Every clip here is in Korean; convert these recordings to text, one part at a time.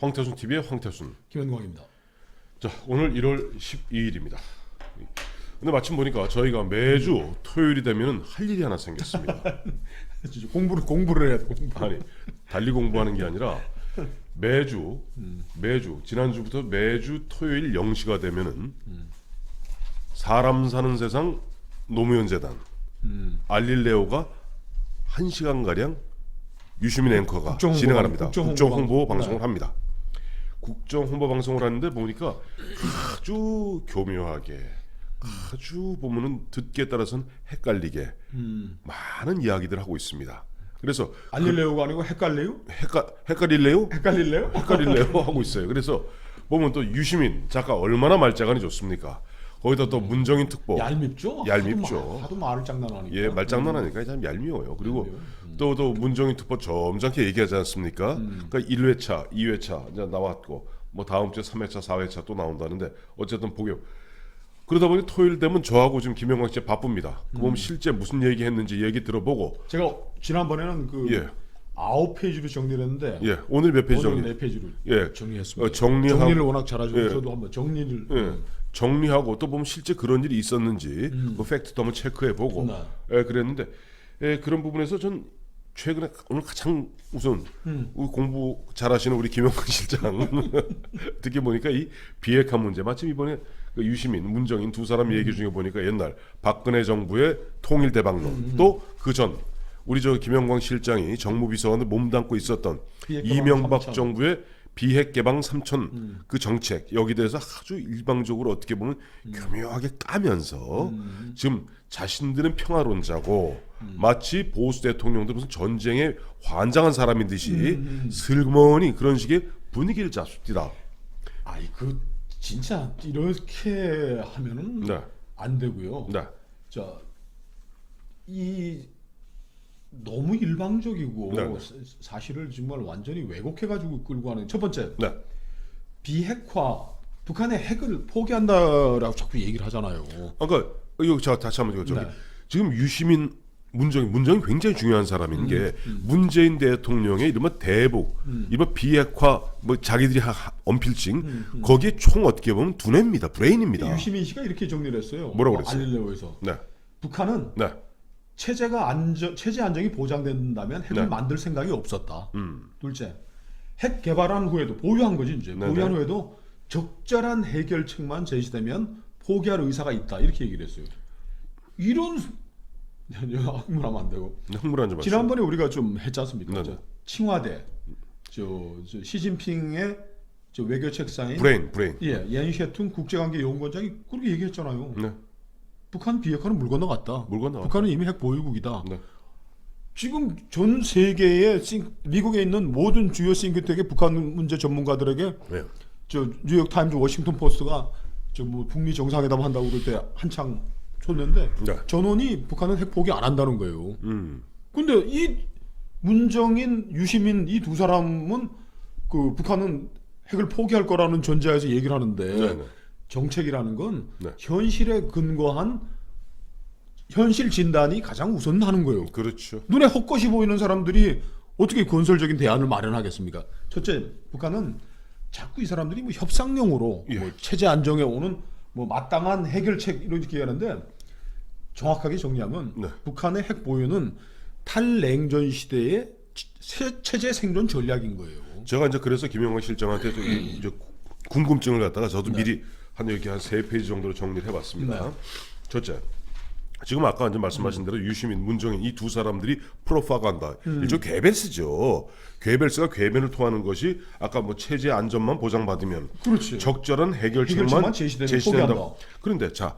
네, 황태순 TV의 황태순. 김현광입니다. 자, 오늘 1월 12일입니다. 근데 마침 보니까 저희가 매주 토요일이 되면 할 일이 하나 생겼습니다. 진짜 공부를 공부를 해야 돼. 공부. 아니, 달리 공부하는 게 아니라 매주 매주 지난주부터 매주 토요일 0시가 되면은 사람 사는 세상 노무현 재단 음. 알릴레오가 1시간 가량 유시민 앵커가 국정 홍보 진행을 합니다. 방- 국정 국정 홍보 홍보 방- 방송을 합니다. 국정 홍보 방송을 하는데 보니까 아주 교묘하게 아주 보면은 듣기에 따라서는 헷갈리게 음. 많은 이야기들 하고 있습니다. 그래서 알릴레오가 아니고 헷갈래요? 헷갈 헷갈릴래요? 헷갈릴래요? 헷갈릴래요? 하고 있어요. 그래서 보면 또 유시민 작가 얼마나 말장난이 좋습니까? 거기다 또 문정인 특보 얄밉죠? 얄밉죠. 하도, 마- 하도 말을 장난하니까. 예 말장난하니까 참 얄미워요. 그리고 얄미워요. 또 또 문정인 특보 점잖게 얘기하지 않습니까? 그러니까 1회차, 2회차 이제 나왔고 뭐 다음 주에 3회차, 4회차 또 나온다는데 어쨌든 보게 그러다 보니 토요일 되면 저하고 지금 김영광 씨 바쁩니다. 그 보면 실제 무슨 얘기 했는지 얘기 들어보고 제가 지난번에는 그 예. 아홉 페이지로 정리를 했는데 예 오늘 몇 페이지 오늘 정리 네 페이지로 예 정리했습니다. 어, 정리하고 정리를 워낙 잘하셔서 예. 저도 한번 정리를 예, 정리하고 또 보면 실제 그런 일이 있었는지 그 팩트도 한번 체크해 보고 네. 예, 그랬는데 예, 그런 부분에서 전 최근에 오늘 가장 우선 우리 공부 잘하시는 우리 김영근 실장 듣기 보니까 이 비핵화 문제 마침 이번에 그 유시민, 문정인 두 사람 얘기 중에 보니까 옛날 박근혜 정부의 통일 대박론 또그 전 우리 저 김영광 실장이 정무비서관을 몸담고 있었던 비핵 이명박 삼천. 정부의 비핵 개방 3천 그 정책 여기 대해서 아주 일방적으로 어떻게 보면 교묘하게 까면서 지금 자신들은 평화론자고 마치 보수 대통령들 무슨 전쟁에 환장한 사람인 듯이 슬그머니 그런 식의 분위기를 잡수디다. 아이 그 진짜 이렇게 하면은 네. 안 되고요. 네. 자, 이 너무 일방적이고 네, 네. 사- 사실을 정말 완전히 왜곡해가지고 끌고 가는 첫 번째 네. 비핵화 북한의 핵을 포기한다라고 자꾸 얘기를 하잖아요. 아까 이거 자 다시 한번 네. 지금 유시민 문정인 문정인 굉장히 중요한 사람인 게 음, 문재인 대통령의 이른바 대북 이번 비핵화 뭐 자기들이 하, 하- 언필칭 거기에 총 어떻게 보면 두뇌입니다 브레인입니다. 유시민 씨가 이렇게 정리를 했어요. 뭐라고 어, 그랬어요? 알릴레오에서 네, 북한은 네, 체제가 안정 체제 안정이 보장된다면 핵을 네. 만들 생각이 없었다. 음, 둘째, 핵 개발한 후에도 보유한 거지 이제 네, 보유한 네. 후에도 적절한 해결책만 제시되면 포기할 의사가 있다 이렇게 얘기를 했어요. 이런 흥분하면 안 되고 네, 흥분한 좀 하시죠. 지난번에 우리가 좀 했지 않습니까? 네, 저 네. 칭화대 저, 저 시진핑의 저 외교 책상인 브레인, 브레인. 예 옌셰툰 국제관계 연구원장이 그렇게 얘기했잖아요. 네, 북한 비핵화는 물 건너갔다. 물 건너갔다. 북한은 이미 핵 보유국이다. 네, 지금 전 세계의 싱- 미국에 있는 모든 주요 싱크텍의 북한 문제 전문가들에게 네. 저 뉴욕 타임즈, 워싱턴 포스트가 저 뭐 북미 정상회담 한다고 그럴 때 한창 쳤는데 네. 전원이 북한은 핵 포기 안 한다는 거예요. 음, 근데 이 문정인, 유시민 이 두 사람은 그 북한은 핵을 포기할 거라는 전제하에서 얘기를 하는데 네, 네. 정책이라는 건 네. 현실에 근거한 현실 진단이 가장 우선하는 거예요. 그렇죠. 눈에 헛것이 보이는 사람들이 어떻게 건설적인 대안을 마련하겠습니까? 첫째, 북한은 자꾸 이 사람들이 뭐 협상용으로 예. 뭐 체제 안정에 오는 뭐 마땅한 해결책 이렇게 하는데 정확하게 정리하면 네. 북한의 핵 보유는 탈냉전 시대의 체- 체제 생존 전략인 거예요. 제가 이제 그래서 김영광 실장한테 이- 궁금증을 갖다가 저도 미리 한 이렇게 한 세 페이지 정도로 정리를 해봤습니다. 네. 첫째, 지금 아까 이제 말씀하신 대로 유시민, 문정인 이 두 사람들이 프로파간다 일종 괴벨스죠. 괴벨스가 괴변을 통하는 것이 아까 뭐 체제 안전만 보장받으면 그렇지. 적절한 해결책만 제시된다. 그런데 자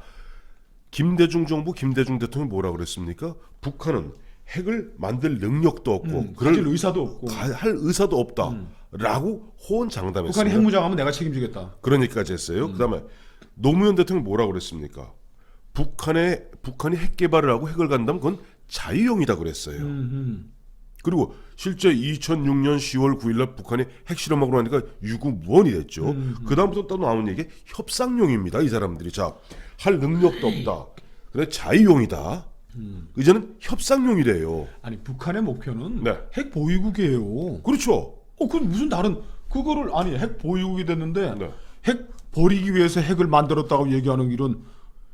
김대중 정부 김대중 대통령 이 뭐라 그랬습니까? 북한은 핵을 만들 능력도 없고 음, 그럴 의사도 없고 가- 할 의사도 없다 라고 호언장담했습니다. 북한이 핵무장하면 내가 책임지겠다. 그러니까지 했어요. 그다음에 노무현 대통령 이 뭐라고 그랬습니까? 북한의 북한이 핵 개발을 하고 핵을 간다면 그건 자유용이다 그랬어요. 음, 그리고 실제 2006년 10월 9일날 북한이 핵실험하고 나니까 유구무원이 됐죠. 그 다음부터 또 나온 얘기 협상용입니다. 이 사람들이 자할 능력도 없다. 근데 자유용이다. 이제는 협상용이래요. 아니 북한의 목표는 네. 핵 보유국이에요. 그렇죠. 어, 그건 무슨 다른 그거를 아니 핵 보유국이 됐는데 네. 핵 버리기 위해서 핵을 만들었다고 얘기하는 이런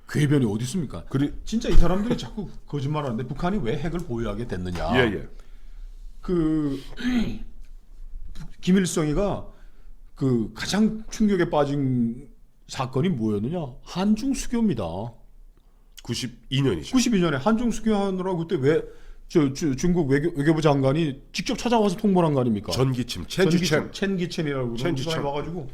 궤변이 어디 있습니까? 그리 진짜 이 사람들이 자꾸 거짓말하는데 북한이 왜 핵을 보유하게 됐느냐? 예 예. 그 김일성이가 그 가장 충격에 빠진 사건이 뭐였느냐? 한중 수교입니다. 92년이죠. 92년에 한중 수교하느라고 그때 왜 저, 저 중국 외교, 외교 부 장관이 직접 찾아와서 통보한 거 아닙니까? 전기침, 첸지첸 첸기첸이라고. 사람이 와가지고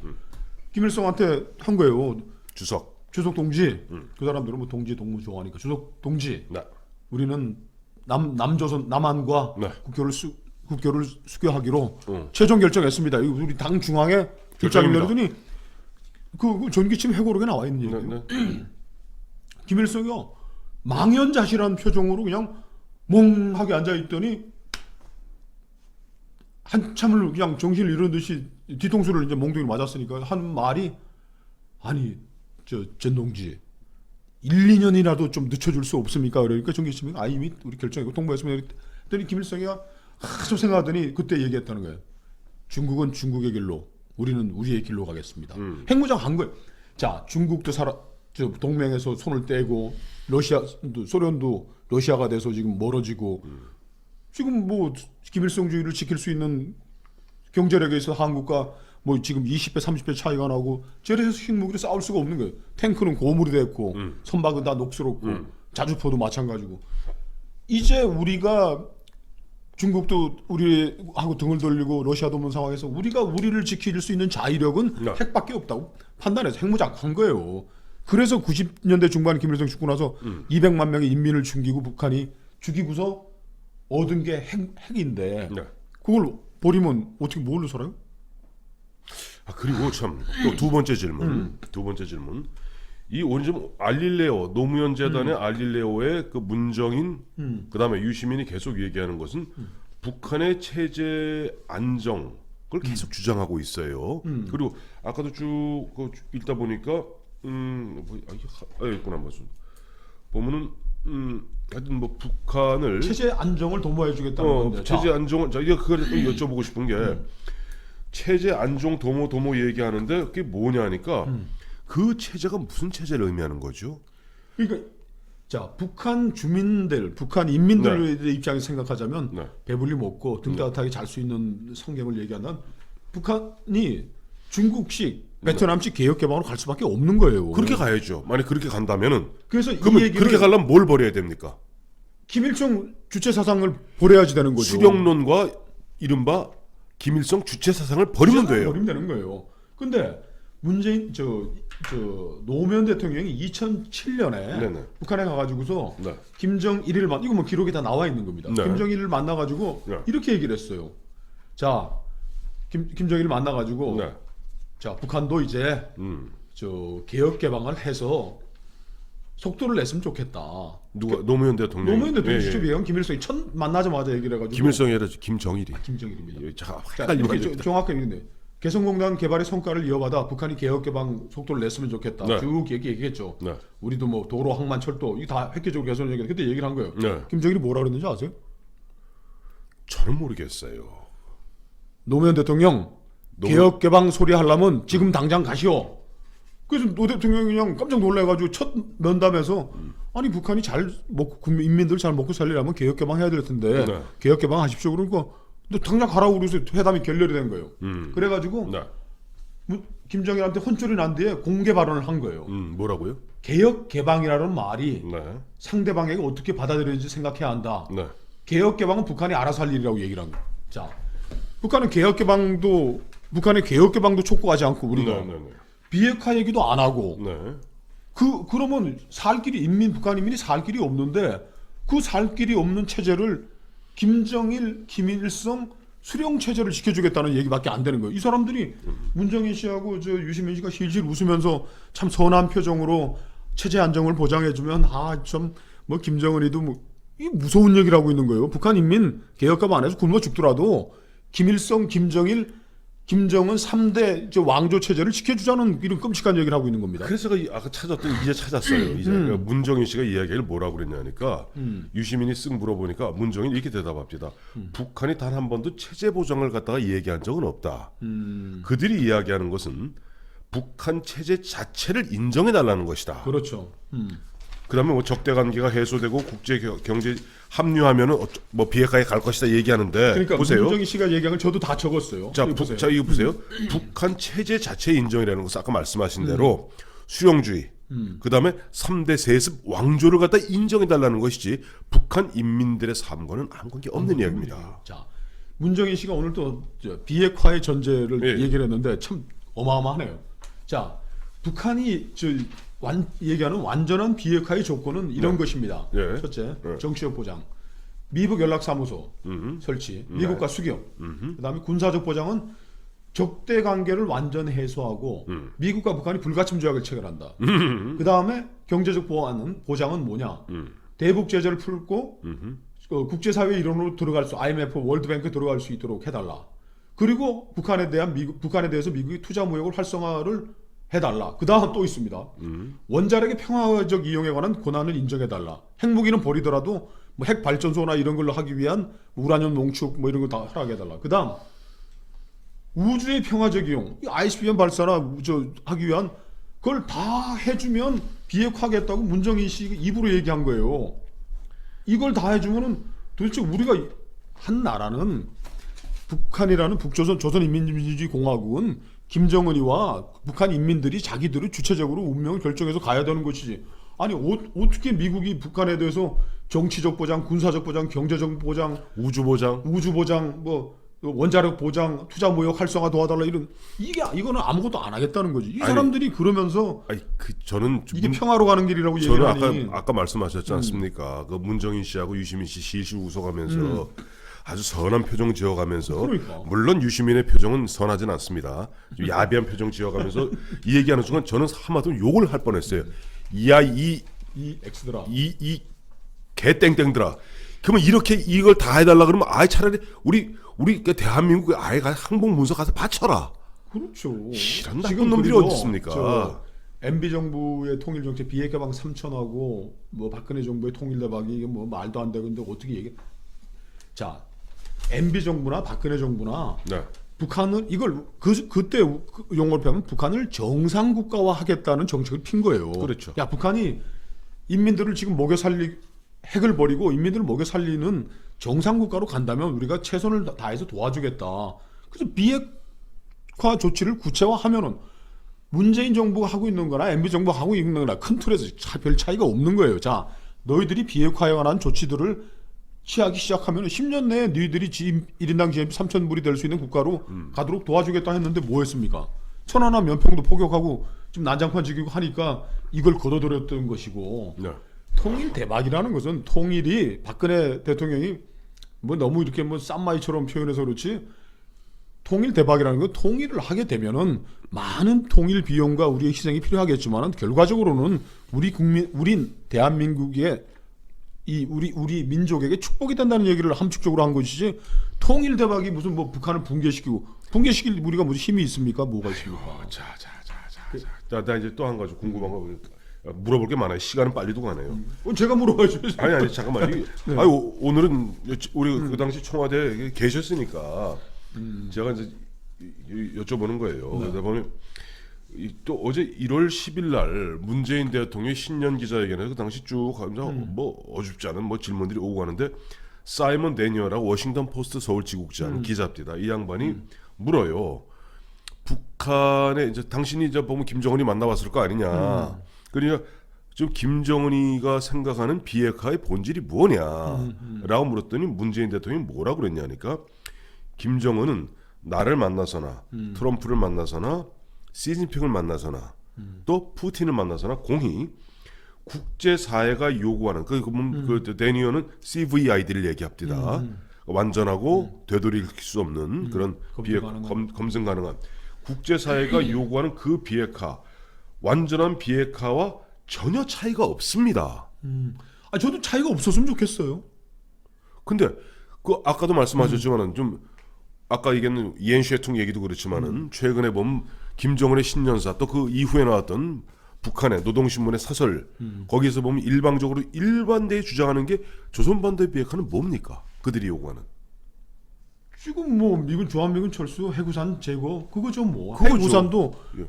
김일성한테 한 거예요. 주석. 주석 동지. 그 사람들은 뭐 동지 동무 좋아하니까 주석 동지. 네. 우리는 남 남조선 남한과 네. 국교를 수 국교를 수교하기로 응. 최종 결정했습니다. 우리 당 중앙에 결정을. 내더니 그, 그 전기침 해고록에 나와 있는 네, 얘기예요. 네. 김일성이요 망연자실한 표정으로 그냥 멍하게 앉아 있더니 한참을 그냥 정신을 잃은 듯이 뒤통수를 이제 몽둥이 맞았으니까 한 말이 아니 저 전동지 1, 2년이라도 좀 늦춰줄 수 없습니까? 그러니까 정기심이 아 이미 우리 결정이고 통보했으면 했더니 김일성이가 한참 생각하더니 그때 얘기했다는 거예요. 중국은 중국의 길로 우리는 우리의 길로 가겠습니다. 음. 핵무장 한 거예요. 자 중국도 살아 저 동맹에서 손을 떼고 러시아도 소련도 러시아가 돼서 지금 멀어지고 지금 뭐 김일성주의를 지킬 수 있는 경제력에 있어 한국과 뭐 지금 20배 30배 차이가 나고 저래서 핵무기로 싸울 수가 없는 거예요. 탱크는 고물이 됐고 음. 선박은 다 녹슬었고 음. 자주포도 마찬가지고 이제 우리가 중국도 우리하고 등을 돌리고 러시아도 없는 상황에서 우리가 우리를 지킬 수 있는 자위력은 네. 핵밖에 없다고 판단해서 핵무장 한 거예요. 그래서 90년대 중반 김일성 죽고 나서 음. 200만 명의 인민을 죽이고 북한이 죽이고서 얻은 게 핵, 핵인데 네. 그걸 버리면 어떻게 뭘로 살아요? 아 그리고 참 또 두 번째 질문. 음. 두 번째 질문. 이 오늘 알릴레오 노무현 재단의 알릴레오의 그 문정인 음. 그다음에 유시민이 계속 얘기하는 것은 북한의 체제 안정을 계속 주장하고 있어요. 음. 그리고 아까도 쭉그 읽다 보니까 음 뭐, 아, 이게 하- 아, 있구나 무슨 보면은 음 하여튼 뭐 북한을 체제 안정을 도모해주겠다는 어, 건데. 자, 음. 체제 안정을 자 이거 그걸 또 여쭤보고 싶은 게 체제 안정 도모 도모 얘기하는데 그게 뭐냐니까 음. 그 체제가 무슨 체제를 의미하는 거죠? 그러니까 자 북한 주민들, 북한 인민들의 입장에서 생각하자면 네. 배불리 먹고 등 따뜻하게 잘 수 있는 성경을 얘기하는 북한이 중국식, 베트남식 개혁 개방으로 갈 수밖에 없는 거예요. 그렇게 가야죠. 만약 그렇게 간다면은 그래서 이 그러면 얘기를 그렇게 가려면 뭘 버려야 됩니까? 김일성 주체 사상을 버려야지 되는 거죠. 수령론과 이른바 김일성 주체 사상을 버리면 돼요. 버리면 되는 거예요. 근데 문재인 저, 저 노무현 대통령이 2007년에 네네. 북한에 가가지고서 네. 김정일을 만 이거 뭐 기록에 다 나와 있는 겁니다. 네. 김정일을 만나가지고 네. 이렇게 얘기를 했어요. 자, 김 김정일을 만나가지고 네. 자 북한도 이제 음. 저 개혁 개방을 해서 속도를 냈으면 좋겠다. 누가 노무현 대통령. 노무현 대통령 예, 예. 직접 얘기한 김일성이 첫 만나자마자 얘기를 해가지고 김일성이 아니라 김정일이. 김정일입니다. 예, 자, 헷갈리면 정확하게 개성공단 개발의 성과를 이어받아 북한이 개혁 개방 속도를 냈으면 좋겠다. 네. 쭉 얘기 얘기했죠. 네. 우리도 뭐 도로, 항만, 철도 이거 다 획기적으로 개선을 얘기 그때 얘기를 한 거예요. 네. 김정일이 뭐라 그랬는지 아세요? 저는 모르겠어요. 노무현 대통령 개혁 개방 소리 하려면 지금 당장 가시오. 그래서 노 대통령이 그냥 깜짝 놀라가지고 첫 면담에서 아니 북한이 잘 먹고 국민- 인민들 잘 먹고 살리려면 개혁 개방 해야 될 텐데 네. 개혁 개방 하십시오. 그러니까 너 당장 가라고 그래서 회담이 결렬이 된 거예요. 음. 그래가지고 네. 무- 김정일한테 혼쭐이 난 뒤에 공개 발언을 한 거예요. 음, 뭐라고요? 개혁 개방이라는 말이 네. 상대방에게 어떻게 받아들여야지 생각해야 한다. 네. 개혁 개방은 북한이 알아서 할 일이라고 얘기를 한 거예요. 자, 북한은 개혁 개방도 북한의 개혁 개방도 촉구하지 않고 우리가 네, 네, 네. 비핵화 얘기도 안 하고 네. 그 그러면 살 길이 인민 북한 인민이 살 길이 없는데 그 살 길이 없는 체제를 김정일, 김일성 수령 체제를 지켜주겠다는 얘기밖에 안 되는 거예요. 이 사람들이 문정인 씨하고 저 유시민 씨가 실실 웃으면서 참 선한 표정으로 체제 안정을 보장해주면 아 좀 뭐 김정은이도 뭐 이 무서운 얘기를 하고 있는 거예요. 북한 인민 개혁가 안 해서 굶어 죽더라도 김일성, 김정일 김정은 3대 저 왕조 체제를 지켜주자는 이런 끔찍한 얘기를 하고 있는 겁니다. 그래서 그 아까 찾았더니 이제 찾았어요. 이제 음. 그러니까 문정인 씨가 이야기를 뭐라고 그랬냐니까 유시민이 쓱 물어보니까 문정인 이렇게 대답합니다. 음. 북한이 단 한 번도 체제 보장을 갖다가 얘기한 적은 없다. 음, 그들이 이야기하는 것은 북한 체제 자체를 인정해 달라는 것이다. 그렇죠. 음. 그다음에 뭐 적대 관계가 해소되고 국제 겨- 경제 합류하면은 어쩌- 뭐 비핵화에 갈 것이다 얘기하는데 그러니까 보세요. 문정희 씨가 얘기한 걸 저도 다 적었어요. 자, 보세요. 자 이거 보세요. 북한 체제 자체 인정이라는 것은 아까 말씀하신 대로 수용주의, 그 다음에 3대 세습 왕조를 갖다 인정해 달라는 것이지 북한 인민들의 삶과는 아무 관계 없는 이야기입니다. 자, 문정희 씨가 오늘 또 저, 비핵화의 전제를 예. 얘기를 했는데 참 어마어마하네요. 자, 북한이 저 완, 얘기하는 완전한 비핵화의 조건은 이런 것입니다. 예. 첫째, 예. 정치적 보장, 미국 연락사무소 설치, 미국과 수교, 그다음에 군사적 보장은 적대 관계를 완전 해소하고 미국과 북한이 불가침 조약을 체결한다. 그다음에 경제적 보안은 보장은 뭐냐? 대북 제재를 풀고 그 국제사회 일원으로 들어갈 수 IMF, 월드뱅크 들어갈 수 있도록 해달라. 그리고 북한에 대한 미국 북한에 대해서 미국이 투자 무역을 활성화를 해달라. 그 다음 또 있습니다. 원자력의 평화적 이용에 관한 권한을 인정해달라. 핵무기는 버리더라도 뭐 핵 발전소나 이런 걸로 하기 위한 우라늄 농축 뭐 이런 거 다 허락해 달라. 그 다음 우주의 평화적 이용, 이 ICBM 발사나 우- 저 하기 위한 그걸 다 해주면 비핵화하겠다고 문정인 씨 입으로 얘기한 거예요. 이걸 다 해주면은 도대체 우리가 한 나라는 북한이라는 북조선 조선인민민주주의 공화국은 김정은이와 북한 인민들이 자기들이 주체적으로 운명을 결정해서 가야 되는 것이지. 아니 어, 어떻게 미국이 북한에 대해서 정치적 보장, 군사적 보장, 경제적 보장, 우주 보장, 우주 보장, 뭐 원자력 보장, 투자 무역 활성화 도와달라 이런 이게 이거는 아무것도 안 하겠다는 거지. 이 아니, 사람들이 그러면서 아니 그 저는 이게 문- 평화로 가는 길이라고 저는 얘기를 아까 아까 말씀하셨지 않습니까? 그 문정인 씨하고 유시민 씨 실실 웃어가면서 아주 선한 표정 지어가면서 그러니까. 물론 유시민의 표정은 선하진 않습니다. 좀 야비한 표정 지어가면서 이 얘기하는 순간 저는 한마디로 욕을 할 뻔했어요. 야이이이 이 엑스드라 이 개땡땡들아. 그러면 이렇게 이걸 다 해달라 그러면 아예 차라리 우리 우리 그 대한민국 아예 가 항복 문서 가서 바쳐라. 그렇죠. 이런 나쁜 놈들이 어디 있습니까? 저 MB 정부의 통일 정책 비핵 개방 3천하고 뭐 박근혜 정부의 통일 대박이 이게 뭐 말도 안 되는데 어떻게 얘기? 자, MB 정부나 박근혜 정부나 네. 북한은 이걸 그 그때 그 용어를 표하면 북한을 정상 국가화 하겠다는 정책을 핀 거예요. 그렇죠. 야, 북한이 인민들을 지금 먹여 살리 핵을 버리고 인민들을 먹여 살리는 정상 국가로 간다면 우리가 최선을 다- 다해서 도와주겠다. 그래서 비핵화 조치를 구체화하면은 문재인 정부가 하고 있는 거나 MB 정부가 하고 있는 거나 큰 틀에서 차- 별 차이가 없는 거예요. 자, 너희들이 비핵화에 관한 조치들을 취하기 시작하면 10년 내에 너희들이 지 1인당 GNP 3천 불이 될 수 있는 국가로 가도록 도와주겠다 했는데 뭐 했습니까? 천안함 연평도 포격하고 지금 난장판 지키고 하니까 이걸 걷어들였던 것이고 네. 통일 대박이라는 것은 통일이 박근혜 대통령이 뭐 너무 이렇게 뭐 쌈마이처럼 표현해서 그렇지 통일 대박이라는 건 통일을 하게 되면은 많은 통일 비용과 우리의 희생이 필요하겠지만은 결과적으로는 우리 국민 우린 대한민국의 이 우리 우리 민족에게 축복이 된다는 얘기를 함축적으로 한 것이지 통일 대박이 무슨 뭐 북한을 붕괴시키고 붕괴시킬 우리가 무슨 힘이 있습니까? 뭐가 있습니까? 자, 자, 자, 자, 자. 나, 나 이제 또 한 가지 궁금한 거 물어볼 게 많아요. 시간은 빨리 도 가네요. 어, 제가 물어봐야죠. 아니 아니 잠깐만. 이- 네. 아니 오- 오늘은 우리 음. 그 당시 청와대에 계셨으니까 제가 이제 이- 여쭤보는 거예요. 네. 그러다 이- 또 어제 1월 10일 날 문재인 대통령의 신년 기자회견에서 그 당시 쭉 하면서 음. 뭐 어줍지 않은 뭐 질문들이 오고 가는데 사이먼 데니어라고 워싱턴 포스트 서울 지국장 음. 기자입니다. 이 양반이 물어요. 북한에 이제 당신이 이제 보면 김정은이 만나봤을 거 아니냐. 그러니까 지금 김정은이가 생각하는 비핵화의 본질이 뭐냐라고 물었더니 문재인 대통령이 뭐라고 그랬냐니까 김정은은 나를 만나서나 트럼프를 만나서나 시진핑을 만나서나 또 푸틴을 만나서나 공히 국제 사회가 요구하는 그, 그, 음. 그 데니어는 CVID를 얘기합니다. 완전하고 되돌릴 수 없는 그런 검증 비핵. 검, 검증 가능한 국제 사회가 요구하는 그 비핵화 완전한 비핵화와 전혀 차이가 없습니다. 아 저도 차이가 없었으면 좋겠어요. 근데 그 아까도 말씀하셨지만은 좀 아까 얘기했는 이엔쉐퉁 얘기도 그렇지만은 최근에 보면 김정은의 신년사 또 그 이후에 나왔던 북한의 노동신문의 사설 거기에서 보면 일방적으로 일반대에 주장하는 게 조선반도의 비핵화는 뭡니까? 그들이 요구하는 지금 뭐 미군 주한미군 철수 해구산 제거 그거죠 뭐 그거죠. 해구산도 예.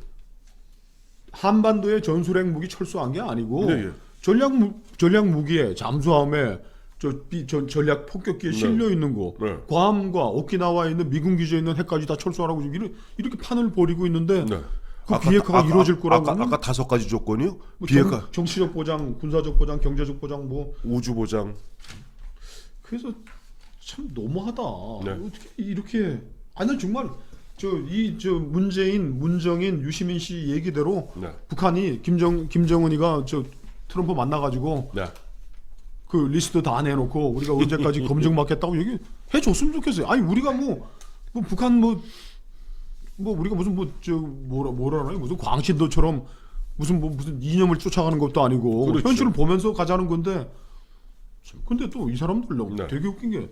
한반도의 전술핵 무기 철수한 게 아니고 네, 예. 전략 무, 전략 무기에 잠수함에 저, 비, 저 전략 폭격기에 네. 실려 있는 거 네. 괌과 오키나와에 있는 미군 기지에 있는 핵까지 다 철수하라고 지금 이렇게, 이렇게 판을 벌이고 있는데 네. 그 비핵화가 이루어질 거라고 아까, 아까 다섯 가지 조건이요? 뭐 비핵화 정, 정치적 보장, 군사적 보장, 경제적 보장 뭐 우주 보장 그래서 참 너무하다. 네. 어떻게 이렇게 아니 정말 저 이 저 문재인, 문정인, 유시민 씨 얘기대로 네. 북한이 김정 김정은이가 저 트럼프 만나가지고 네. 그 리스트 다 내놓고 우리가 언제까지 검증 받겠다고 얘기 해줬으면 좋겠어요. 아니 우리가 뭐, 뭐 북한 뭐 뭐 우리가 무슨 뭐저 뭐라 뭐라 하나요? 무슨 광신도처럼 무슨 뭐 무슨 이념을 쫓아가는 것도 아니고 그렇죠. 현실을 보면서 가자는 건데 참, 근데 또 이 사람들 너무 네. 되게 웃긴 게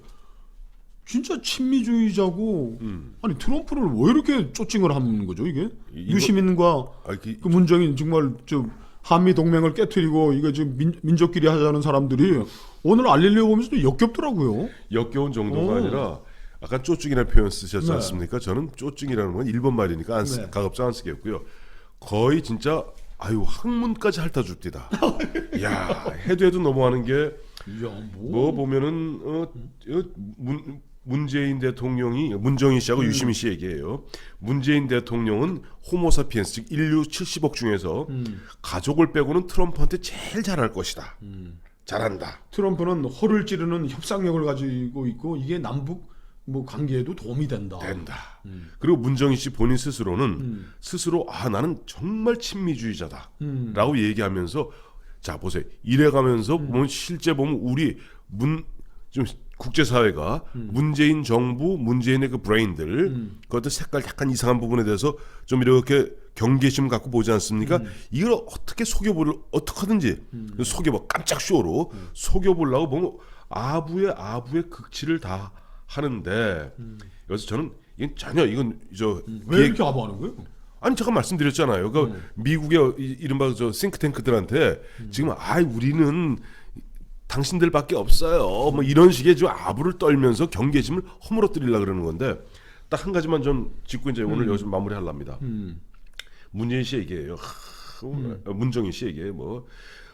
진짜 친미주의자고 음. 아니 트럼프를 왜 이렇게 쪼칭을 하는 거죠 이게 이거- 유시민과 아, 그, 그 문정인 정말 저 한미 동맹을 깨뜨리고 이거 지금 민, 민족끼리 하자는 사람들이 오늘 알릴리오 보면서 좀 역겹더라고요. 역겨운 정도가 오. 아니라 아까 쪼증이라는 표현 쓰셨지 네. 않습니까? 저는 쪼증이라는 건 일본 말이니까 안 쓰, 네. 가급적 안 쓰겠고요. 거의 진짜 아유 학문까지 핥아 줍디다. 야 해도 해도 넘어가는 게 이야 뭐 보면은 어, 어, 문, 문재인 대통령이 문정인 씨하고 유시민 씨 얘기예요. 문재인 대통령은 호모사피엔스 즉 인류 70억 중에서 가족을 빼고는 트럼프한테 제일 잘할 것이다. 잘한다. 트럼프는 허를 찌르는 협상력을 가지고 있고 이게 남북 뭐 관계에도 도움이 된다. 된다. 그리고 문정인 씨 본인 스스로는 음. 스스로 아 나는 정말 친미주의자다라고 음. 얘기하면서 자 보세요 이래가면서 보면 실제 보면 우리 문 좀 국제 사회가 문재인 정부 문재인의 그 브레인들 음. 그것들 색깔 약간 이상한 부분에 대해서 좀 이렇게 경계심 갖고 보지 않습니까? 음. 이걸 어떻게 속여볼 어떻게든지 속여봐 깜짝 쇼로 음. 속여보려고 보면 아부의 아부의 극치를 다 하는데 여기서 저는 이건 전혀 이건 저 음. 왜 이렇게 아부하는 거예요? 아니 제가 말씀드렸잖아요. 그 음. 미국의 이- 이른바 저 싱크탱크들한테 지금 아 우리는 당신들밖에 없어요. 뭐 이런 식의 좀 아부를 떨면서 경계심을 허물어뜨리려 그러는 건데 딱 한 가지만 좀 짚고 이제 오늘 여기서 마무리하려합니다. 음. 문재인 씨 얘기예요. 하, 어, 문정인 씨 얘기예요. 뭐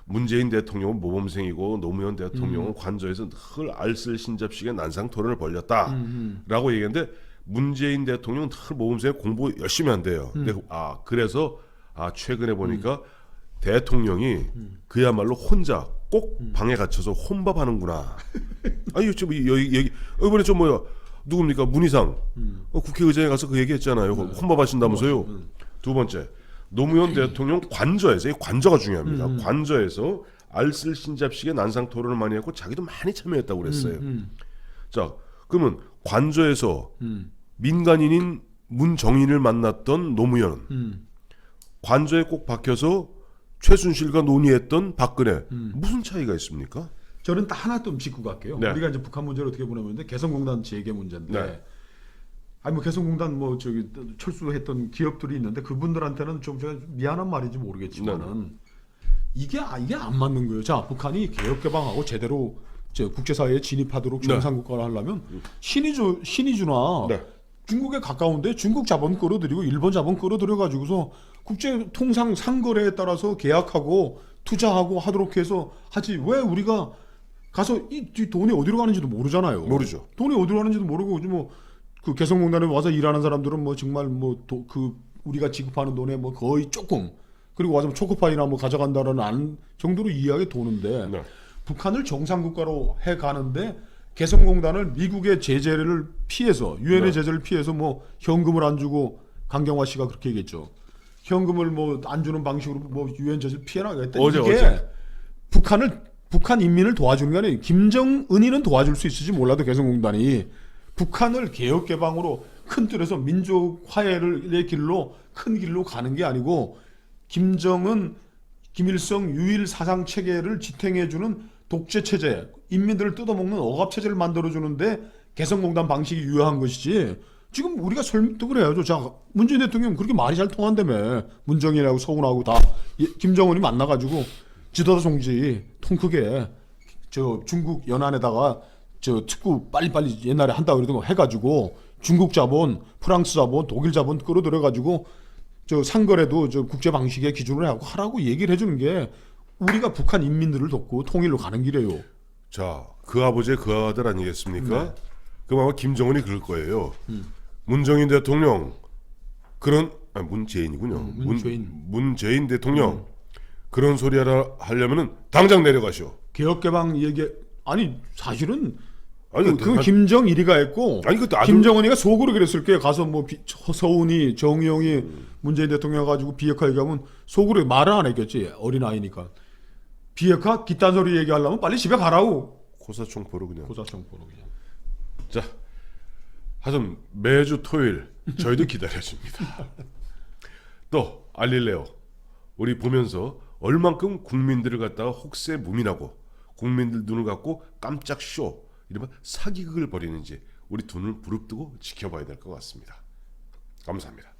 문재인 대통령은 모범생이고 노무현 대통령은 관저에서 늘 알쓸 신잡식의 난상 토론을 벌였다라고 얘기했는데 문재인 대통령은 늘 모범생 공부 열심히 한대요. 근데 아 그래서 아 최근에 보니까 대통령이 그야말로 혼자 꼭 방에 갇혀서 혼밥하는구나. 아니 지금 이 여기 얘기 이번에 저 뭐야 누굽니까 문희상 어, 국회의장에 가서 그 얘기했잖아요. 혼밥하신다면서요. 두 번째 노무현 대통령 관저에서 이 관저가 중요합니다. 관저에서 알쓸 신잡식의 난상 토론을 많이 했고 자기도 많이 참여했다고 그랬어요. 음. 자 그러면 관저에서 음. 민간인인 문정인을 만났던 노무현은 음. 관저에 꼭 박혀서 최순실과 논의했던 박근혜 음. 무슨 차이가 있습니까? 저는 딱 하나 좀 짚고 갈게요. 네. 우리가 이제 북한 문제를 어떻게 보냐면 개성공단 재개 문제인데 네. 아니 뭐 개성공단 뭐 저기 철수했던 기업들이 있는데 그분들한테는 좀 제가 미안한 말인지 모르겠지만은 이게 아- 이게 안 맞는 거예요. 자 북한이 개혁 개방하고 제대로 저 국제사회에 진입하도록 네. 정상국가를 하려면 신의주 신의주나 네. 중국에 가까운데 중국 자본 끌어들이고 일본 자본 끌어들여 가지고서 국제 통상 상거래에 따라서 계약하고 투자하고 하도록 해서 하지 왜 우리가 가서 이, 이 돈이 어디로 가는지도 모르잖아요. 모르죠. 돈이 어디로 가는지도 모르고 뭐그 개성공단에 와서 일하는 사람들은 뭐 정말 뭐 그 우리가 지급하는 돈의 뭐 거의 조금 그리고 와서 뭐 초코파이나 뭐 가져간다라는 아는 정도로 이해하게 도는데 네. 북한을 정상 국가로 해 가는데 개성공단을 미국의 제재를 피해서 유엔의 네. 제재를 피해서 뭐 현금을 안 주고 강경화 씨가 그렇게 얘기했죠. 현금을 뭐 안 주는 방식으로 뭐 유엔 제재를 피해라 그랬더니 어제, 이게 어제. 북한을 북한 인민을 도와주는 게 아니에요. 김정은이는 도와줄 수 있을지 몰라도 개성공단이 북한을 개혁 개방으로 큰 틀에서 민족 화해를 길로 큰 길로 가는 게 아니고 김정은 김일성 유일 사상 체계를 지탱해 주는 독재 체제, 인민들을 뜯어먹는 억압 체제를 만들어 주는데 개성공단 방식이 유효한 것이지 지금 우리가 설득을 해야죠. 자, 문재인 대통령 그렇게 말이 잘 통한다며. 문정일하고 서훈하고 다 예, 김정은이 만나가지고 지도자 종지 통 크게 저 중국 연안에다가 저 특구 빨리빨리 옛날에 한다 그러던 거 해가지고 중국 자본, 프랑스 자본, 독일 자본 끌어들여가지고 저 상거래도 저 국제 방식의 기준으로 하고 하라고 얘기를 해주는 게 우리가 북한 인민들을 돕고 통일로 가는 길이에요. 자, 그 아버지의 그 아들 아니겠습니까? 네. 그럼 아마 김정은이 그럴 거예요. 음. 문정인 대통령 그런 아, 문재인이군요. 음, 문재인. 음. 문, 문재인 대통령 그런 소리 하라 하려면은 당장 내려가시오. 개혁 개방 얘기 아니 사실은 아니, 그, 한- 김정일이가 했고 아니, 그것도 아주- 김정은이가 속으로 그랬을 게 가서 뭐 비, 저- 서훈이 정의용이 문재인 대통령 가지고 비핵화 얘기하면 속으로 말을 안 했겠지 어린 아이니까 비핵화 기딴 소리 얘기하려면 빨리 집에 가라고 고사총포로 그냥. 고사청포로 그냥. 자, 하여튼 매주 토요일 저희도 기다려집니다. 또 알릴레오 우리 보면서 얼만큼 국민들을 갖다가 혹세 무민하고 국민들 눈을 갖고 깜짝 쇼 이른바 사기극을 벌이는지 우리 두 눈을 부릅뜨고 지켜봐야 될 것 같습니다. 감사합니다.